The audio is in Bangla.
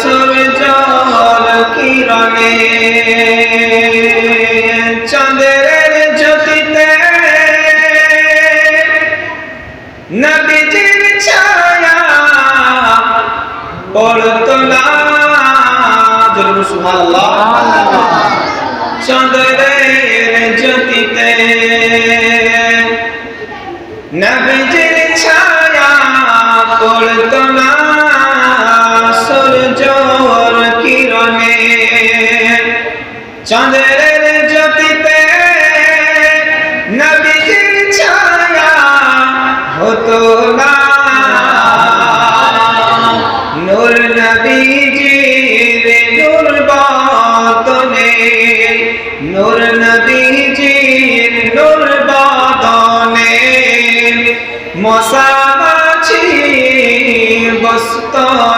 সূর্যর কিরণে। চন্দ্রের জ্যোতিতে নবীজির ছায়া পড়তো না। চন্দ্রের জ্যোতিতে নবীজির চন্দ্রের জ্যোতিতে নবীজির ছায়া হতো না। নূর নবীজির নূর বাতনে নূর নবীজির নূর বাতনে মশামাছি বসত না